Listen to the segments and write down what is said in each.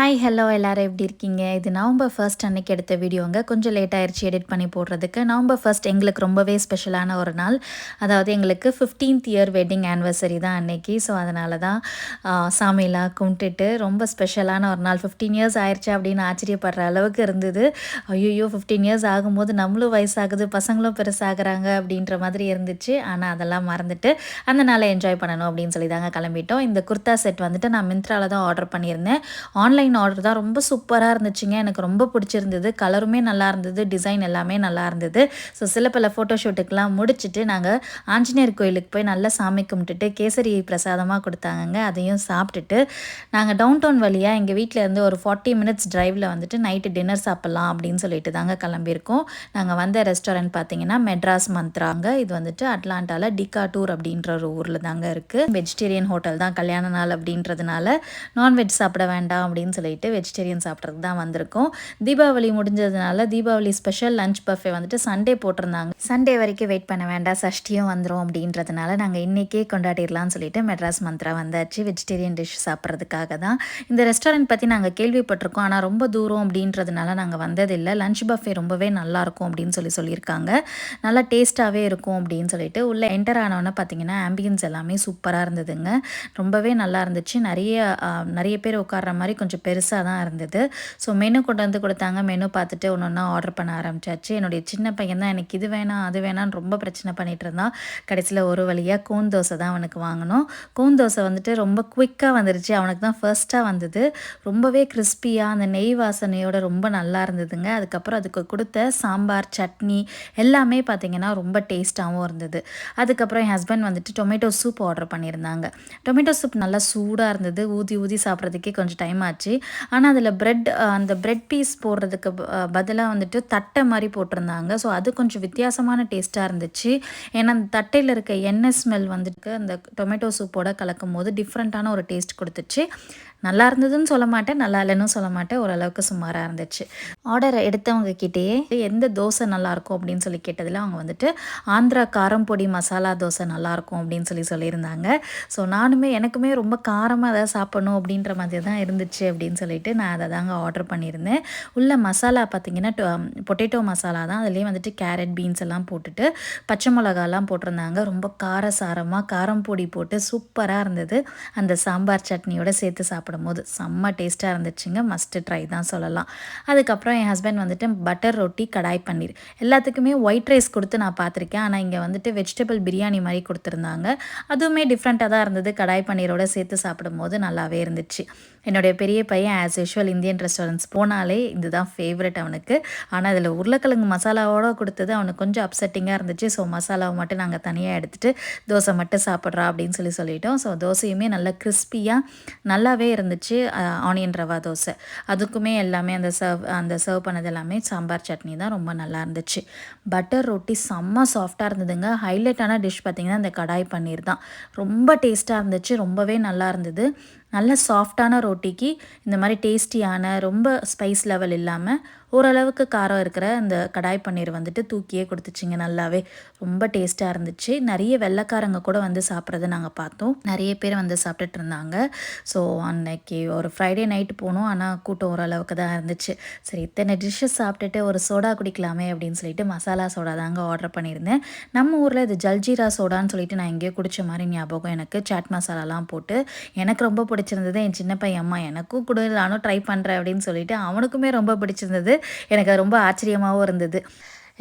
Hi hello எல்லோரும் எப்படி இருக்கீங்க? இது நவம்பர் ஃபர்ஸ்ட் அன்னைக்கு எடுத்த வீடியோங்க கொஞ்சம் லேட் ஆயிடுச்சு எடிட் பண்ணி போடுறதுக்கு. நவம்பர் ஃபர்ஸ்ட் எங்களுக்கு ரொம்பவே ஸ்பெஷலான ஒரு நாள். அதாவது எங்களுக்கு ஃபிஃப்டீன்த் இயர் வெட்டிங் ஆனிவர்சரி தான் அன்னைக்கு. ஸோ அதனால தான் சாமியெல்லாம் கும்பிட்டுட்டு ரொம்ப ஸ்பெஷலான ஒரு நாள். ஃபிஃப்டீன் இயர்ஸ் ஆயிடுச்சு அப்படின்னு ஆச்சரியப்படுற அளவுக்கு இருந்தது. ஐயோ ஃபிஃப்டீன் இயர்ஸ் ஆகும்போது நம்மளும் வயசாகுது பசங்களும் பெருசாகிறாங்க அப்படின்ற மாதிரி இருந்துச்சு. ஆனால் அதெல்லாம் மறந்துட்டு அந்த நாளை என்ஜாய் பண்ணணும் அப்படின்னு சொல்லி தாங்க கிளம்பிட்டோம். இந்த குர்த்தா செட் வந்துட்டு நான் மிந்த்ராவில் தான் ஆர்டர் பண்ணியிருந்தேன். ஆன்லைன் ஆன்லைன் ஆர்டர் தான் ரொம்ப சூப்பராக இருந்துச்சுங்க. எனக்கு ரொம்ப பிடிச்சிருந்தது. கலருமே நல்லா இருந்தது. டிசைன் எல்லாமே நல்லா இருந்தது. ஸோ சில பல ஃபோட்டோஷூட்டுக்கெலாம் முடிச்சுட்டு நாங்கள் ஆஞ்சநேயர் கோயிலுக்கு போய் நல்லா சாமி கும்பிட்டுட்டு கேசரி பிரசாதமாக கொடுத்தாங்கங்க. அதையும் சாப்பிட்டுட்டு நாங்கள் டவுன் டவுன் வழியாக எங்கள் வீட்டில் இருந்து ஒரு ஃபார்ட்டி மினிட்ஸ் ட்ரைவில் வந்துட்டு நைட்டு டின்னர் சாப்பிட்லாம் அப்படின்னு சொல்லிட்டு தாங்க கிளம்பியிருக்கோம். நாங்கள் வந்த ரெஸ்டாரண்ட் பார்த்தீங்கன்னா மெட்ராஸ் மந்த்ராங்க இது வந்துட்டு அட்லாண்டாவில் டிகா டூர் அப்படின்ற ஒரு ஊரில் தாங்க இருக்குது வெஜிடேரியன் ஹோட்டல் தான் கல்யாண நாள் அப்படின்றதுனால நான்வெஜ் சாப்பிட வேண்டாம் அப்படின்னு அப்படின்னு சொல்லிட்டு வெஜிடேரியன் சாப்பிட்றதுக்கு தான் வந்திருக்கோம். தீபாவளி முடிஞ்சதுனால தீபாவளி ஸ்பெஷல் லஞ்ச் பஃபே வந்துட்டு சண்டே போட்டிருந்தாங்க. சண்டே வரைக்கும் வெயிட் பண்ண வேண்டாம் சஷ்டியும் வந்துடும் அப்படின்றதுனால நாங்கள் இன்றைக்கே கொண்டாடிடலாம்னு சொல்லிட்டு மெட்ராஸ் மந்த்ரா வந்தாச்சு. வெஜிடேரியன் டிஷ் சாப்பிட்றதுக்காக தான். இந்த ரெஸ்டாரண்ட் பற்றி நாங்கள் கேள்விப்பட்டிருக்கோம். ஆனால் ரொம்ப தூரம் அப்படின்றதுனால நாங்கள் வந்ததில்லை. லஞ்ச் பஃபே ரொம்பவே நல்லாயிருக்கும் அப்படின்னு சொல்லி சொல்லியிருக்காங்க. நல்லா டேஸ்ட்டாகவே இருக்கும் அப்படின்னு சொல்லிட்டு உள்ளே என்டர் ஆனவொன்னே பார்த்தீங்கன்னா ஆம்பியன்ஸ் எல்லாமே சூப்பராக இருந்ததுங்க. ரொம்பவே நல்லா இருந்துச்சு. நிறைய நிறைய பேர் உட்கார்ற மாதிரி கொஞ்சம் கொஞ்சம் பெருசாக தான் இருந்தது. ஸோ மெனு கொண்டு வந்து கொடுத்தாங்க. மெனு பார்த்துட்டு ஒன்று ஒன்றா ஆர்டர் பண்ண ஆரம்பிச்சாச்சு. என்னுடைய சின்ன பையன் தான் எனக்கு இது வேணாம் அது வேணான்னு ரொம்ப பிரச்சனை பண்ணிகிட்டு இருந்தான். கடைசியில் ஒரு வழியாக கூன் தோசை தான் அவனுக்கு வாங்கினோம். கூன் தோசை வந்துட்டு ரொம்ப குயிக்காக வந்துருச்சு. அவனுக்கு தான் ஃபர்ஸ்ட்டாக வந்தது. ரொம்பவே கிறிஸ்பியாக அந்த நெய் வாசனையோட ரொம்ப நல்லா இருந்ததுங்க. அதுக்கப்புறம் அதுக்கு கொடுத்த சாம்பார் சட்னி எல்லாமே பார்த்திங்கன்னா ரொம்ப டேஸ்ட்டாகவும் இருந்தது. அதுக்கப்புறம் என் ஹஸ்பண்ட் வந்துட்டு டொமேட்டோ சூப் ஆர்டர் பண்ணியிருந்தாங்க. டொமேட்டோ சூப் நல்லா சூடாக இருந்தது. ஊதி ஊதி சாப்பிட்றதுக்கே கொஞ்சம் டைம் ஆச்சு. இருந்துச்சு. ஆனால் அதில் ப்ரெட் அந்த ப்ரெட் பீஸ் போடுறதுக்கு பதிலாக வந்துட்டு தட்டை மாதிரி போட்டிருந்தாங்க. ஸோ அது கொஞ்சம் வித்தியாசமான டேஸ்ட்டாக இருந்துச்சு. ஏன்னா அந்த தட்டையில் இருக்க எண்ணெய் ஸ்மெல் வந்துட்டு அந்த டொமேட்டோ சூப்போட கலக்கும் போது டிஃப்ரெண்ட்டான ஒரு டேஸ்ட் கொடுத்துச்சு. நல்லா இருந்ததுன்னு சொல்ல மாட்டேன் நல்லா இல்லைன்னு சொல்ல மாட்டேன். ஓரளவுக்கு சுமாராக இருந்துச்சு. ஆர்டர் எடுத்தவங்க கிட்டேயே எந்த தோசை நல்லாயிருக்கும் அப்படின்னு சொல்லி கேட்டதில் அவங்க வந்துட்டு ஆந்திரா காரம் பொடி மசாலா தோசை நல்லாயிருக்கும் அப்படின்னு சொல்லி சொல்லியிருந்தாங்க. ஸோ நானுமே எனக்குமே ரொம்ப காரமாக அதை சாப்பிடணும் அப்படின்ற மாதிரி தான் இருந்துச்சு அப்படின்னு சொல்லிட்டு நான் அதை தாங்க ஆர்டர் பண்ணியிருந்தேன். உள்ள மசாலா பார்த்திங்கன்னா பொட்டேட்டோ மசாலா தான். அதுலேயும் வந்துட்டு கேரட் பீன்ஸ் எல்லாம் போட்டுட்டு பச்சை மிளகாலாம் போட்டிருந்தாங்க. ரொம்ப காரசாரமாக காரம் பொடி போட்டு சூப்பராக இருந்தது. அந்த சாம்பார் சட்னியோட சேர்த்து சாப்பிடும் சாப்பிடும்போது செம்ம டேஸ்ட்டாக இருந்துச்சுங்க. மஸ்ட்டு ட்ரை தான் சொல்லலாம். அதுக்கப்புறம் என் ஹஸ்பண்ட் வந்துட்டு பட்டர் ரொட்டி கடாய் பன்னீர். எல்லாத்துக்குமே ஒயிட் ரைஸ் கொடுத்து நான் பார்த்துருக்கேன். ஆனால் இங்கே வந்துட்டு வெஜிடபிள் பிரியாணி மாதிரி கொடுத்துருந்தாங்க. அதுவுமே டிஃப்ரெண்ட்டாக தான் இருந்தது. கடாய் பன்னீரோட சேர்த்து சாப்பிடும்போது நல்லாவே இருந்துச்சு. என்னுடைய பெரிய பையன் ஆஸ் யூஷுவல் இந்தியன் ரெஸ்டாரண்ட்ஸ் போனாலே இதுதான் ஃபேவரட் அவனுக்கு. ஆனால் அதில் உருளைக்கிழங்கு மசாலாவோட கொடுத்தது அவனுக்கு கொஞ்சம் அப்செட்டிங்காக இருந்துச்சு. ஸோ மசாலாவை மட்டும் நாங்கள் தனியாக எடுத்துகிட்டு தோசை மட்டும் சாப்பிட்றா அப்படின்னு சொல்லி சொல்லிட்டோம். ஸோ தோசையுமே நல்லா கிறிஸ்பியாக நல்லாவே இருந்துச்சு ஆனியன் ரவா தோசை. அதுக்குமே எல்லாமே அந்த சர்வ் அந்த சர்வ் பண்ணது எல்லாமே சாம்பார் சட்னி தான் ரொம்ப நல்லா இருந்துச்சு. பட்டர் ரொட்டி செம்ம சாஃப்டாக இருந்ததுங்க. ஹைலைட்டான டிஷ் பார்த்திங்கன்னா இந்த கடாய் பன்னீர் தான். ரொம்ப டேஸ்ட்டாக இருந்துச்சு. ரொம்பவே நல்லா இருந்தது. நல்ல சாஃப்டான ரொட்டிக்கு இந்த மாதிரி டேஸ்டியான ரொம்ப ஸ்பைஸ் லெவல் இல்லாமல் ஓரளவுக்கு காரம் இருக்கிற அந்த கடாய் பன்னீர் வந்துட்டு தூக்கியே கொடுத்துச்சிங்க நல்லாவே. ரொம்ப டேஸ்ட்டாக இருந்துச்சு. நிறைய வெள்ளைக்காரங்க கூட வந்து சாப்பிட்றத நாங்கள் பார்த்தோம். நிறைய பேர் வந்து சாப்பிட்டுட்டு இருந்தாங்க. ஸோ அன்னைக்கு ஒரு ஃப்ரைடே நைட்டு போனோம். ஆனால் கூட்டம் ஓரளவுக்கு தான் இருந்துச்சு. சரி இத்தனை டிஷ்ஷஸ் சாப்பிட்டுட்டு ஒரு சோடா குடிக்கலாமே அப்படின்னு சொல்லிட்டு மசாலா சோடா தாங்க ஆர்டர் பண்ணியிருந்தேன். நம்ம ஊரில் இது ஜல்ஜீரா சோடான்னு சொல்லிட்டு நான் எங்கேயோ குடித்த மாதிரி ஞாபகம் எனக்கு. சாட் மசாலாலாம் போட்டு எனக்கு ரொம்ப பிடிச்சிருந்தது. என் சின்ன பையன் அம்மா எனக்கும் கூட நானும் ட்ரை பண்ணுறேன் அப்படின்னு சொல்லிட்டு அவனுக்குமே ரொம்ப பிடிச்சிருந்தது. எனக்கு அது ரொம்ப ஆச்சரியமாகவும் இருந்தது.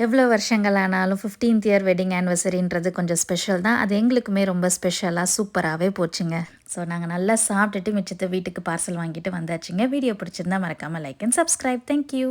எவ்வளோ வருஷங்கள் ஆனாலும் ஃபிஃப்டீன்த் இயர் வெட்டிங் ஆனிவர்சரின்றது கொஞ்சம் ஸ்பெஷல் தான். அது எங்களுக்குமே ரொம்ப ஸ்பெஷலாக சூப்பராகவே போச்சுங்க. ஸோ நாங்கள் நல்லா சாப்பிட்டுட்டு மிச்சத்தை வீட்டுக்கு பார்சல் வாங்கிட்டு வந்தாச்சுங்க. வீடியோ பிடிச்சிருந்தா மறக்காமல் லைக் அண்ட் சப்ஸ்கிரைப் தேங்க்யூ